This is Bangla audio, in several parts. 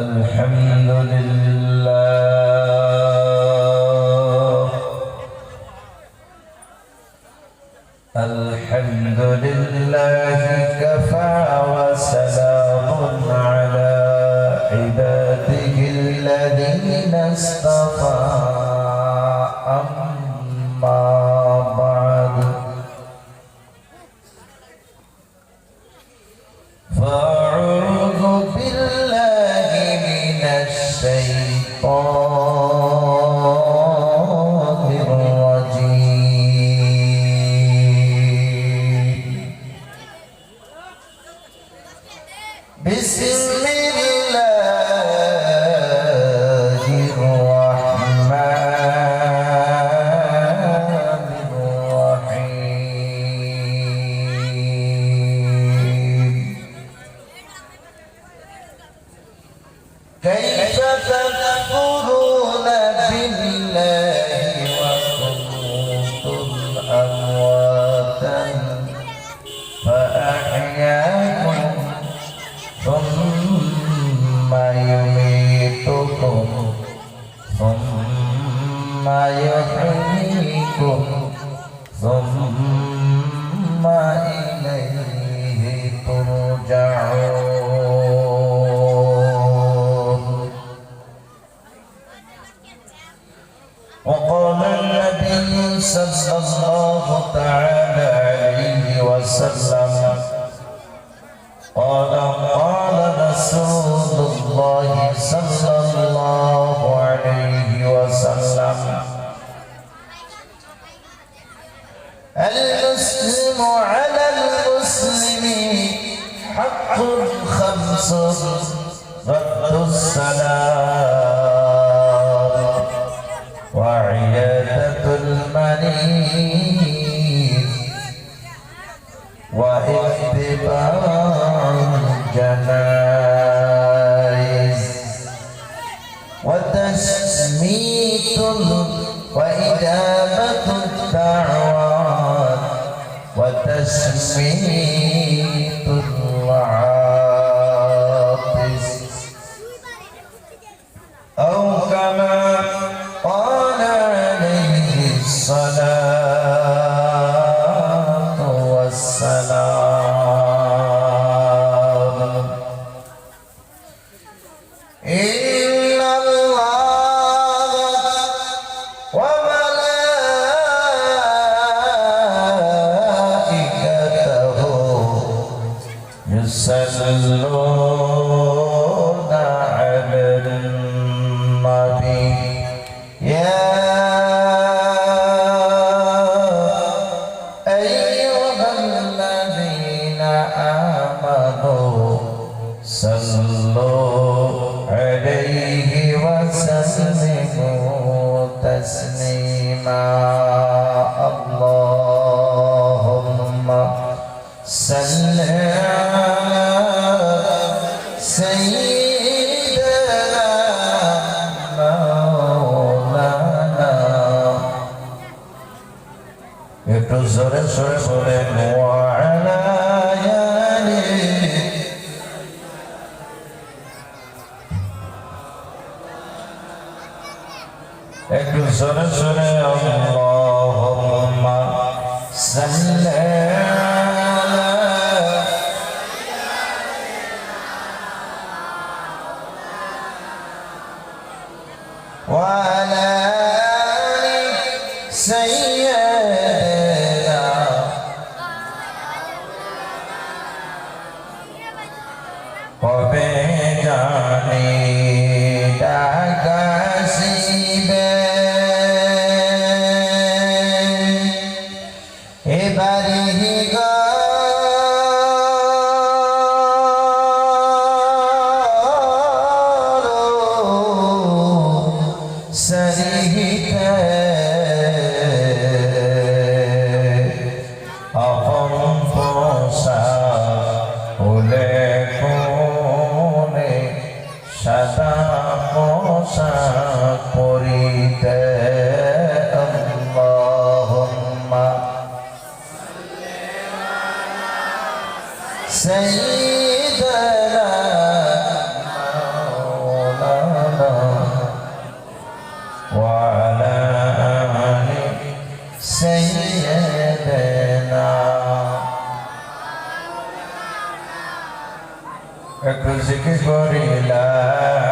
الحمد لله وسلم একটু জিকির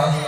আসে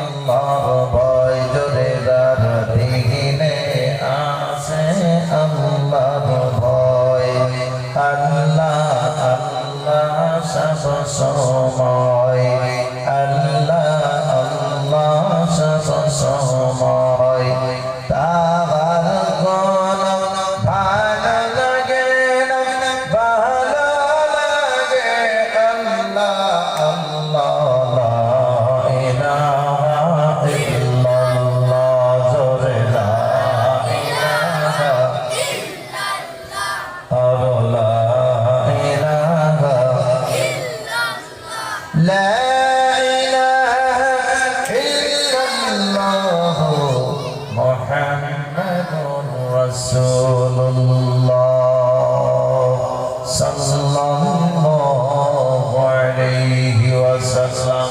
صلى الله عليه وسلم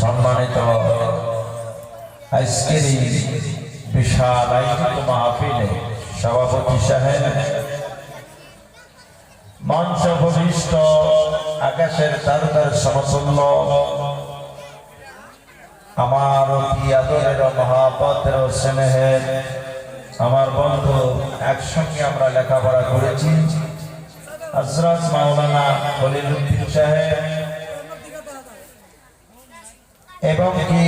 সম্মানিত আজকের এই বিশাল আয়োজিত মাহফিলে সভাপতি সাহেব মঞ্চ ভূমিষ্ঠ আকাশের তারকার সমতুল্য আমার অতি আদরের মহাপতের স্নেহের আমার বন্ধু, একসঙ্গে আমরা লেখাপড়া করেছি। হজরত মাওলানা খলিলুদ্দিন সাহেব এবং কি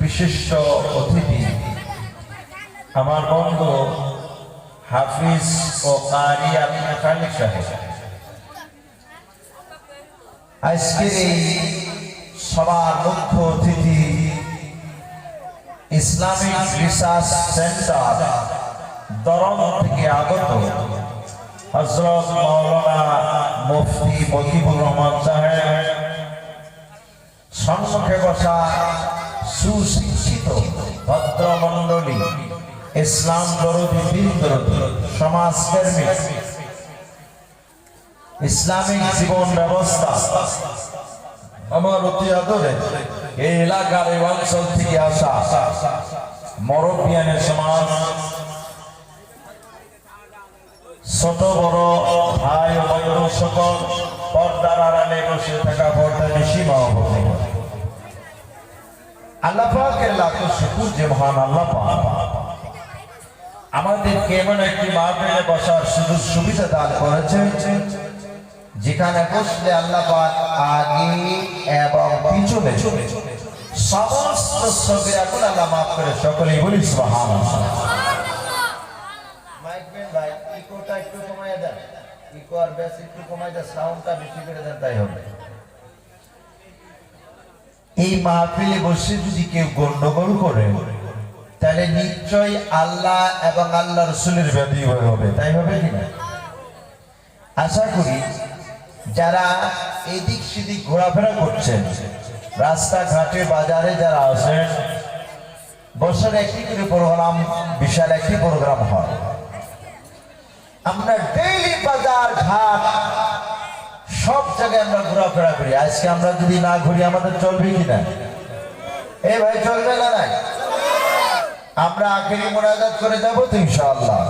বিশিষ্ট অতিথি আমার বন্ধু হাফিজ ও কারি খালিক সাহেব। আজকের সবার মুখ্য অতিথি ইসলামিক রিসার্চ সেন্টার দরম থেকে আগত হজরত মৌলানা মুফতি মকিবুর রহমান সাহেব। সম্মুখে বসা সুশিক্ষিত ইসলাম দরদি, সমাজকর্মী ইসলামিক জীবন ব্যবস্থা। আমার অতি আদরে এই এলাকার এই অঞ্চল থেকে আসা মরবিয়ানের সমাজ, ছোট, বড় ভাই বন্ধু সকল পর্দার আড়ালে বসে থাকা পর্দা বেশি মহব্বত আল্লাহ পাকের শুকুর যে মহান আল্লাহ আমাদের কেমন একটি মাহফিলে বসার সুযোগ সুবিধা দান করেছেন যেখানে বসলে আল্লাহ পাক আগে এবং পিছনে সমস্ত আল্লাহ মাফ করে সকলেই বলি সুবহানাল্লাহ। মাইকম্যান ভাই ইকোটা একটু কমায় দেন। ইকো আর বেশ একটু কমায় দেন সাউন্ডটা বেশি করে দেন তাই হবে। এই মাহফিলে বসে যদি কেউ গন্ডগোল করে তাহলে নিশ্চয়ই আল্লাহ এবং আল্লাহ রসুলের ব্যাধি হবে তাই হবে কিনা আশা করি যারা এদিক সেদিক ঘোরাফেরা করছেন, রাস্তাঘাটে, বাজারে যারা আছেন, বছরে একটি করে প্রোগ্রাম বিশাল একটি প্রোগ্রাম হয়। আমরা ডেইলি বাজার ঘাট, সব জায়গায় আমরা ঘোরাফেরা করি। আজকে আমরা যদি না ঘুরি, আমাদের চলবে কিনা এ ভাই, চলবে না নাই? আমরা আখেরি মোনাজাত করে যাব তো ইনশাআল্লাহ।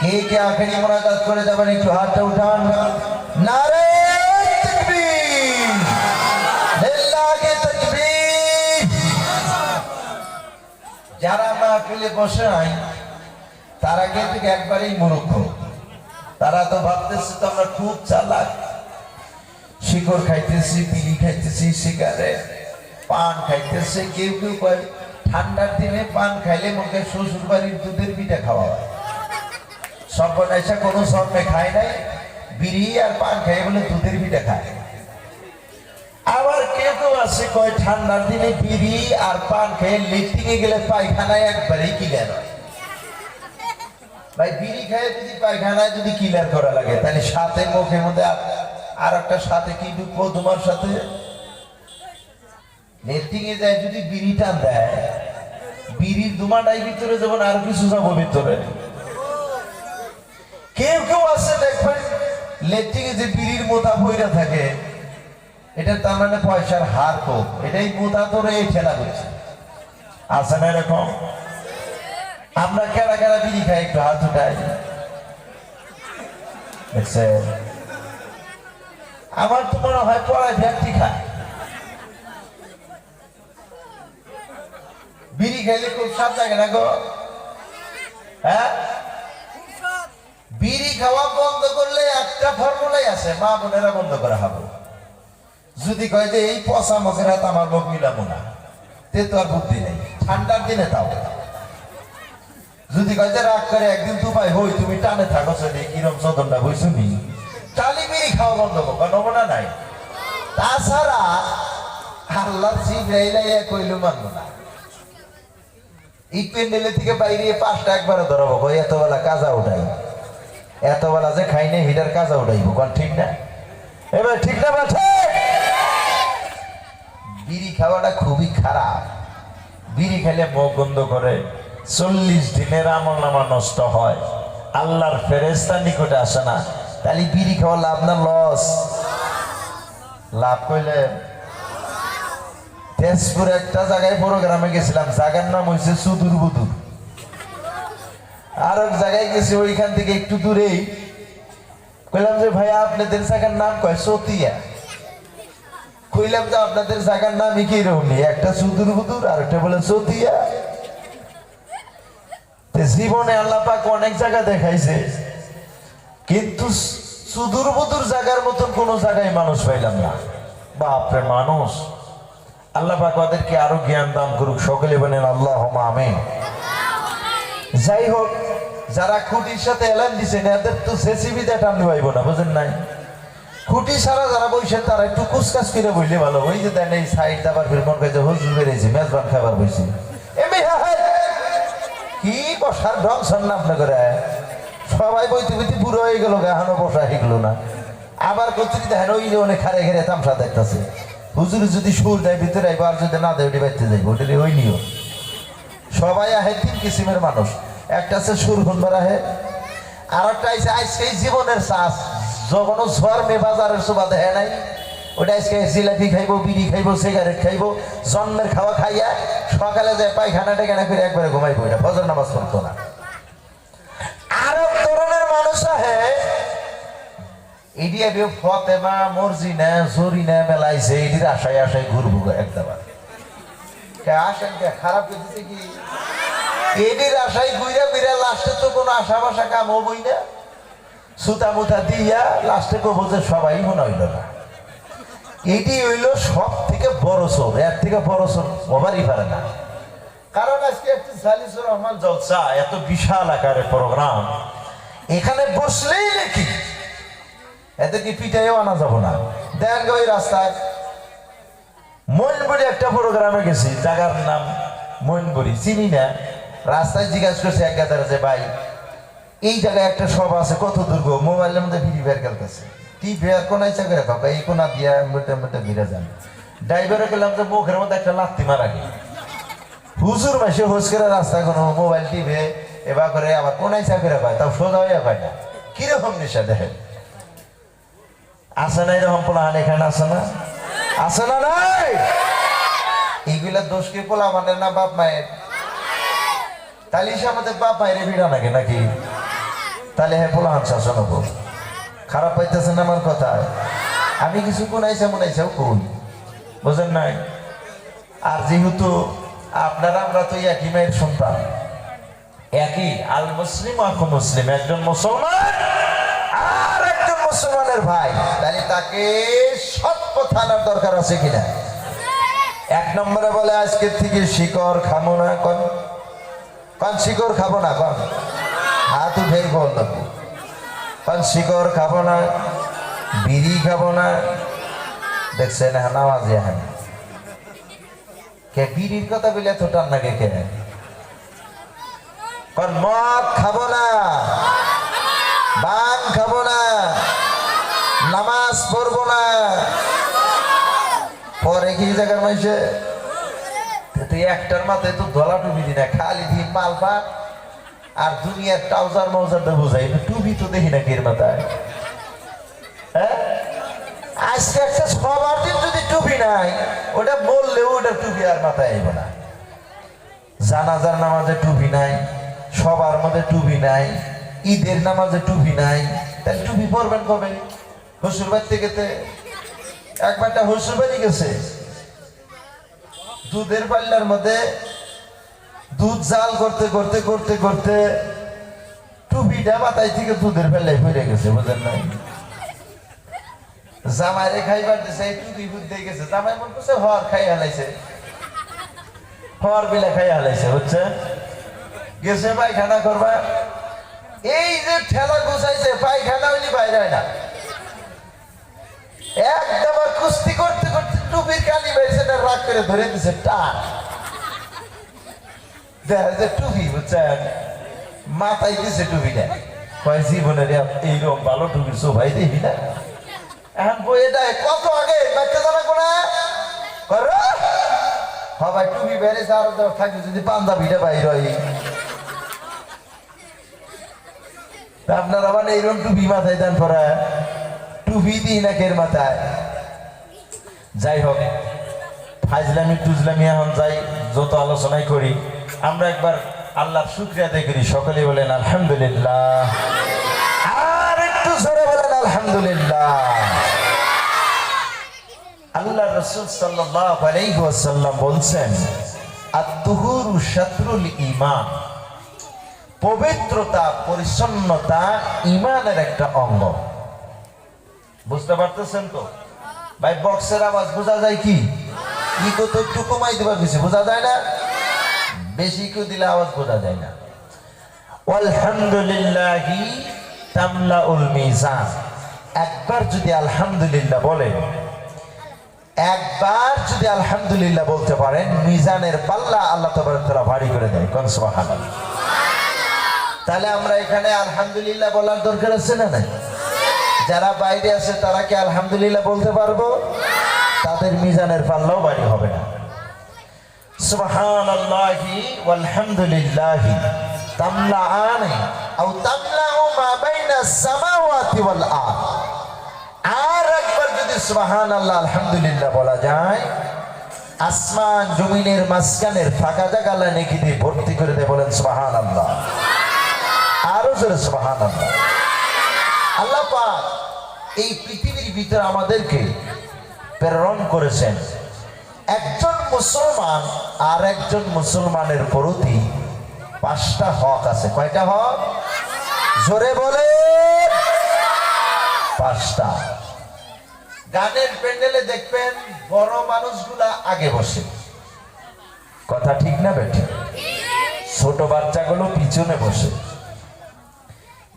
কে কে আখেরি মোনাজাত করে যাবেন, একটু হাতটা উঠান। যারা মাহফিলে বসে নাই, তারা কিন্তু একবারেই মূর্খ। তারা তো ভাবতেছে তো আমরা খুব চালাক। শিকড় খাইতেছি, বিড়ি খাইতেছি, সিগারেট, পান খাইতেছে। কেউ কেউ কয়, ঠান্ডার দিনে পান খাইলে মুখে শ্বশুর বাড়ির দুধের পিঠা খাওয়া হয়। সর্বনাশা কোনো শর্মে খায় নাই। আর পান বলে দুধের পিঠা খায়। আবার কেউ কেউ আছে কয় ঠান্ডার দিনে বিড়ি আর পান খেয়ে গেলে পায়খানায় একবারেই ভাই, বিড়ি যদি পায়খানায় যদি করা লাগে, তাহলে সাথে মধ্যে আর- একটা সাথে কি ঢুকবো তোমার সাথে লিফটিংয়ে যায় যদি বিড়ি টান দেয়, বিড়ির দুমাটাই ভিতরে যেমন আর কিছু যাব ভিতরে। কেউ কেউ লেট্রিনে যে বিড়ির মোতা বইরা থাকে, এটা তার মানে পয়সার হার কম। এটাই মোতা ধরে এই ঠেলা করছে। আছে না এরকম? আমরা কেরা কেরা বিড়ি খাই, একটু হাত উঠাই। আমার তো মনে হয় পড়ায় ব্যক্তি খায়। বিড়ি খাইলে খুব স্বাদ লাগে না গো হ্যাঁ? বিড়ি খাওয়া বন্ধ করলে একটা ফর্মুলাই আছে, মা বোনেরা বন্ধ করা হবে। যদি কয় যে এই পচা মুখের হাত আমার মুখ মিলাবো না, তে তো আর বুদ্ধি নেই, ঠান্ডার দিনে তাও। যদি কয় যে রাগ করে একদিন দুবাই হই, তুমি টানে থাকো সেটি কিরম চদনটা বুঝছ নি? টালি বিড়ি খাওয়া বন্ধ করব নমুনা নাই। তাছাড়া আল্লাহ জিব্রাইলাইয়া কইল, মানবো না। এই প্যান্ডেলের থেকে বাইরে পাঁচটা একবারে ধরাবো এত বেলা কাজা উঠাই। এত বেলা যে খাই নাই, হিটার কাজা উঠাইব, কোন ঠিক না? এবার ঠিক না বিড়ি খাওয়াটা খুবই খারাপ। বিড়ি খেলে মুখ বন্ধ করে, চল্লিশ দিনের আমল নামা নষ্ট হয়। আল্লাহর ফেরেস্তার নিকটে আসে না। তাহলে বিড়ি খাওয়া লাভ না লস? লাভ কইলে? তেজপুর একটা জায়গায় প্রোগ্রামে গেছিলাম জায়গার নাম হয়েছে সুদূর বুদুর। আর এক জায়গায় গেছি, ওইখান থেকে একটু দূরেই। কইলাম যে ভাই আপনাদের জায়গার নাম কয়? সতিয়া। কইলাম যে, আপনাদের জায়গার নামই কি রকম একটা সুদূর বুদুর আর একটা বলে, সতিয়া। জীবনে আল্লাহ পাক অনেক জায়গা দেখাইছে, কিন্তু সুদূর বুদুর জায়গার মতন কোন জায়গায় মানুষ পাইলাম না। বাপরে মানুষ। আল্লাহ পাক ওদেরকে আরও জ্ঞান দান করুক, সকলে বলেন আল্লাহ আমিন। যাই হোক, যারা খুঁটির সাথে এলান দিচ্ছেন এদের তো জেসিবি দিয়ে টান পাইব না, বুঝেন নাই? খুঁটি ছাড়া যারা বইছেন তারা একটু কুচকাচ করে বইলে ভালো। ওই যে দেন এই সাইড দাবার ফির মন কাছে হুজুর বেরিয়েছে, মেজবান খাবার বইছে। এমনি কি বসার ঢং সন না আপনার করে। সবাই বইতে বইতে পুরো হয়ে গেল, এখনও বসা শিখলো না। আবার কচুরি দেখেন, ওই যে অনেক খারে ঘেরে তামসা দেখতেছে। হুজুর যদি সুর দেয়, ভিতরে আইব, আর যদি না দেয়, ওটি বাইতে যাইব, ওটি ওই নিও সবাই আহে তিন কিসিমের মানুষ। একটা আছে সুর খুনবার আহে আর একটা আছে আজকে জীবনের শ্বাস যখন ঝড় মে বাজারের শোভা দেখে নাই, ওটা আজকে জিলাপি খাইবো, বিড়ি খাইবো, সিগারেট খাইবো, জন্মের খাওয়া খাইয়া সকালে যায় পায়খানা টেখানা করে একবারে ঘুমাইবো এটা, ফজর নামাজ পড়তো না। আর এক ধরনের মানুষ আহে, এটি ফতেমা, মর্জিনা, জরিনা মেলাইছে এটির আশায় আশায় ঘুরবো একদাবার। খারাপ কি? লাস্টে তো কোনো কাম হবই না। দিয়া লাস্টে সবাই মনে হইল না। এটি হইল সব থেকে বড় চোর, এর থেকে বড় চোর হবারই পারে না। কারণ আজকে একটি সালিসুর রহমান জলসা, এত বিশাল আকারের প্রোগ্রাম। এখানে বসলেই নাকি? এদেরকে পিঠাইও আনা যাব না। দেন ওই রাস্তায় মইনবুড়ি একটা প্রোগ্রামে গেছি, জায়গার নাম মইনবুড়ি চিনি না? রাস্তায় জিজ্ঞাসা করছে এক গাদার যে, ভাই, এই জায়গায় একটা সভা আছে, কত দূর গো? মোবাইলের মধ্যে ফ্রি ফায়ার খেলতেছে টি ফায়ার কোনায় চাকরি খাব এই কোনা দিয়া মোটে মোটে ঘিরে যান। ড্রাইভারে গেলাম যে, মুখের মধ্যে একটা লাত্তি মারা গেল। হুজুর মাসে হুস করে রাস্তায় কোনো মোবাইল টিভে এবার করে আবার কোনায় চাকরি পায় তাও সোজা হয়ে পায় না। কীরকম নেশা দেখেন? আসে না এরকম পোলাহান এখানে আসে না? আছে না নাই? এইগুলা দোষ কি পোলা মানে না বাপ মায়ের? তাহলে সে আমাদের বাপ মায়ের ভিড়া নাকি নাকি? তাহলে হ্যাঁ পোলাহান শাসন হব খারাপ পাইতেছেন আমার কথা? আমি কিছু কোনাইছে মনাইছেও কই বুঝেন নাই? আর যেহেতু আপনারা, আমরা তো একই মায়ের সন্তান। একই আল মুসলিম আখ মুসলিম, একজন মুসলমান আর একজন মুসলমানের ভাই। তাহলে তাকে আনার দরকার আছে কিনা? এক নম্বরে বলে আজকের থেকে শিকড় খাব না, কন। কন, শিকড় খাব না, কন। হাত উঠেই বল। কন, শিকড় খাব না, বিড়ি খাব না। দেখছেন হ্যাঁ নামাজে হ্যাঁ। কে, বিড়ির কথা বলে তো টান কে কন, মদ খাব না, বান খাব না, নামাজ পড়ব না। পরে কি জায়গার মাইছে? তুই একটার মাথায় তো ধলা টুপি দি না খালি দিন মাল পান আর দুনিয়ার ট্রাউজার মাউজারটা বোঝাই না টুপি তো দেখি না কের মাথায়। হ্যাঁ? আজকে একটা সবার দিন যদি টুপি নাই, ওটা বললেও ওটা টুপি আর মাথায় আইব না। জানাজার নামাজে টুপি নাই, সবার মধ্যে টুপি নাই, ঈদের নামাজে টুপি নাই, তাহলে টুপি পরবেন কবে? হসুর বাড়ি থেকে একবারটা হসুর বাড়ি গেছে। দুধের পাল্লার মধ্যে দুধ জাল করতে করতে করতে করতে টুপিটা মাথায় থেকে দুধের পাল্লায় পড়ে গেছে, বুঝলেন নাই? জামাইরে খাইবার দিছে টুপি গেছে। জামাই মন করছে, হর খাই হালাইছে হর বিলা খাই হালাইছে বুঝছে? গেছে পায়খানা করবা এই যে ঠেলা গুছাইছে, পায়খানা হইলি বাইরে না। আর কুস্তি করতে করতে টুপির কালি রাগ করে ধরে দিছে, টান। মাথায় কত টুপি আরও যদি আপনার আবার এইরকম টুপি মাথায় দেন পরা। টুপি দিই মাথায়? যাই হোক ফাজলামি টুজলামি এখন যাই, যত আলোচনাই করি, আমরা একবার আল্লাহর শুক্রিয়া আদায় করি সকলে বলেন আলহামদুলিল্লাহ। আর একটু জোরে বলেন আলহামদুলিল্লাহ। আল্লাহ রসুল বলছেন শাত্রুল পবিত্রতা, পরিচ্ছন্নতা ইমানের একটা অঙ্গ। বুঝতে পারতেছেন তো? ভাই বক্সের আওয়াজ বোঝা যায় কি? কি কত একটু কমাই দেবা বেশি বোঝা যায় না? বেশি কেউ দিলে আওয়াজ বোঝা যায় না। আলহামদুলিল্লাহি তামলাউল মিজান। একবার যদি আলহামদুলিল্লাহ বলেন, একবার যদি আলহামদুলিল্লাহ বলতে পারেন, মিজানের পাল্লা আল্লাহ তারা ভারী করে দেয়। কোন সুবহানাল্লাহ? তাহলে আমরা এখানে আলহামদুলিল্লাহ বলার দরকার আছে না নাই? যারা বাইরে আছে, তারা কি আলহামদুলিল্লাহ বলতে পারব? তাদের মিজানের পাল্লাও বাড়ি হবে না। আর একবার যদি আলহামদুলিল্লাহ বলা যায়, আসমান জমিনের মাঝখানের ফাঁকা জায়গা নাকি দিয়ে ভর্তি করে দেয় বলেন সুবহানাল্লাহ। আরও জোরে সুবহানাল্লাহ। আল্লাহ এই পৃথিবীর ভিতরে আমাদেরকে প্রেরণ করেছেন। একজন মুসলমান আর একজন মুসলমানের প্রতি পাঁচটা হক আছে। কয়টা হক? জোরে বলে পাঁচটা। গানের প্যান্ডেলে দেখবেন বড় মানুষগুলা আগে বসে। কথা ঠিক না বেঠে? ছোট বাচ্চাগুলো পিছনে বসে।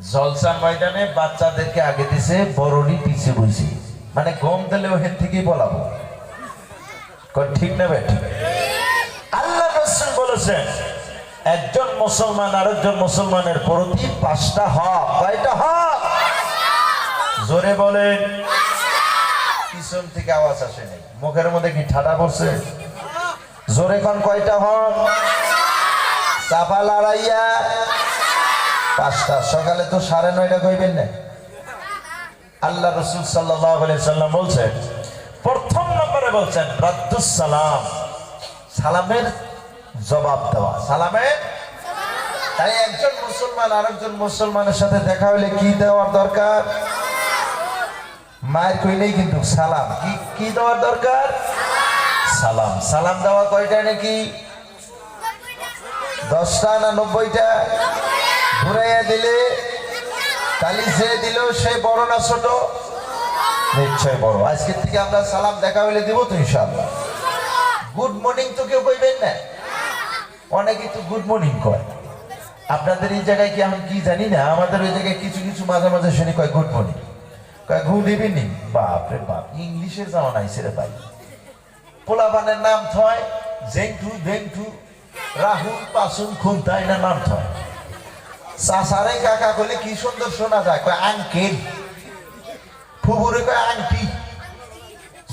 জলসা ময়দানে বাচ্চাদেরকে আগে দিছে বড়রই পিছিয়ে বসে মানে গম দিলে ওখান থেকেই বলাবো। ঠিক নেবে আল্লাহ বলেছেন, একজন মুসলমান আরেকজন মুসলমানের প্রতি পাঁচটা হক। কয়টা হক? জোরে বলেন। পিছন থেকে আওয়াজ আসে নাই। মুখের মধ্যে কি ঠাটা পড়ছে? জোরে কোন কয়টা হক? চাপা লড়াইয়া। পাঁচটা, সকালে তো সাড়ে নয়টা কইবেন না। আল্লাহ রসুল সাল্লাম বলছেন, প্রথম নম্বরে বলছেন সালাম। সালামের জবাব দেওয়া। সালামের তাই একজন মুসলমান আরেকজন মুসলমানের সাথে দেখা হলে কি দেওয়ার দরকার? মায়ের কইলেই কিন্তু সালাম। কি কি দেওয়ার দরকার? সালাম। সালাম দেওয়া কয়টা নাকি? দশটা না নব্বইটা? ঘুরাইয়া দিলে তালি যে দিল সে বড় না ছোট? নিশ্চয় বড়। আজকের থেকে আমরা সালাম দেখা হলে দিব তো ইনশাআল্লাহ। গুড মর্নিং তো কেউ কইবেন না? অনেকে তো গুড মর্নিং কয়। আপনাদের এই জায়গায় কি আমি কি জানি না? আমাদের ওই জায়গায় কিছু কিছু মাঝে মাঝে শুনি কয় গুড মর্নিং কয় গুড ইভিনিং বাপ রে বাপ, ইংলিশের জামা নাই সেরে ভাই। পোলাবানের নাম থয় জেংটু জেংটু রাহুল, পাসুন খুনতা এটা নাম থয়? সাসারে কাকা কইলে কি সুন্দর শোনা যায়? কয়, আঙ্কেল। ফুবুরে কয়, আংটি।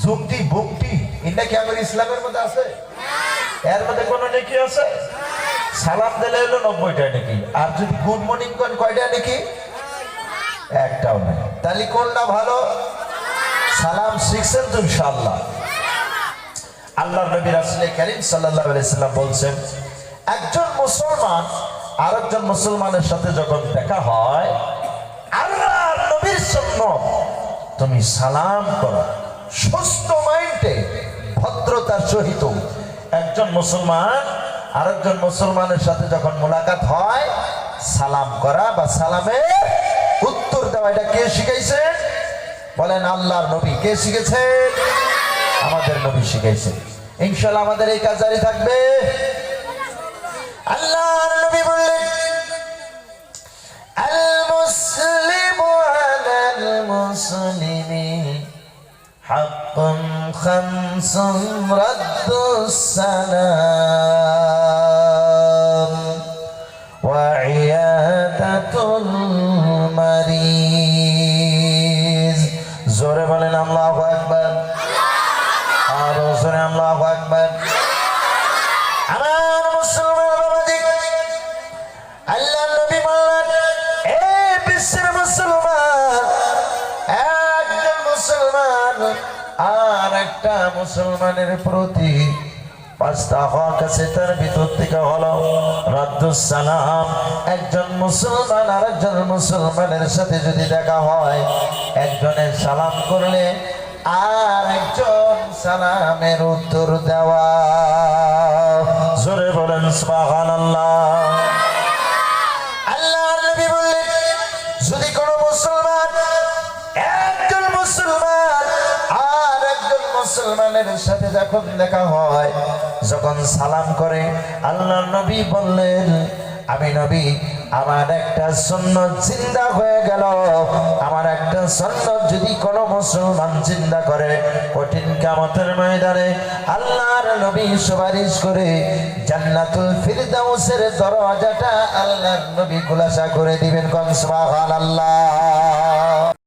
জুমটি বুমটি। এটা কি আমার ইসলামের মধ্যে আছে? এর মধ্যে কোনো নাকি আছে? সালাম দিলে হলো নব্বইটা নাকি। আর যদি গুড মর্নিং করেন কয়টা নাকি? একটাও নেই। তাহলে কোনটা ভালো? সালাম শিখছেন তো ইনশাআল্লাহ। আল্লাহ নবী রাসূল করিম সাল্লাল্লাহু আলাইহি সাল্লাম বলছেন, একজন মুসলমান আরেকজন মুসলমানের সাথে যখন দেখা হয় আল্লাহ নবীর তুমি সালাম করো। সুস্থ মাইন্ডে ভদ্রতার সহিত একজন মুসলমান আরেকজন মুসলমানের সাথে যখন মোলাকাত হয়, সালাম করা বা সালামের উত্তর দেওয়া, এটা কে শিখাইছে? বলেন, আল্লাহর নবী কে শিখেছে? আমাদের নবী শিখাইছেন ইনশাল্লাহ আমাদের এই কাজ জারি থাকবে। আল্লাহর মুসলিমি হাক্কুন খামসুন রাদ্দুস সালাম একটা মুসলমানের প্রতি পাঁচটা হক আছে, তার ভিতর থেকে হলো একজন মুসলমান আর একজন মুসলমানের সাথে যদি দেখা হয় একজনের সালাম করলে আর একজন সালামের উত্তর দেওয়া। জোরে বলেন যখন দেখা হয়, যখন সালাম করে, আল্লাহর নবী বললেন, আমি নবী, আমার একটা সন্ন্যত জিন্দা হয়ে গেল। আমার একটা সন্ন্যত যদি কোনো মুসলমান চিন্তা করে, কঠিন কামতের ময়দানে আল্লাহর নবী সুপারিশ করে জান্নাতুল ফিরদাউসের দরজাটা আল্লাহর নবী খুলাসা করে দিবেন। কন সুবহানাল্লাহ।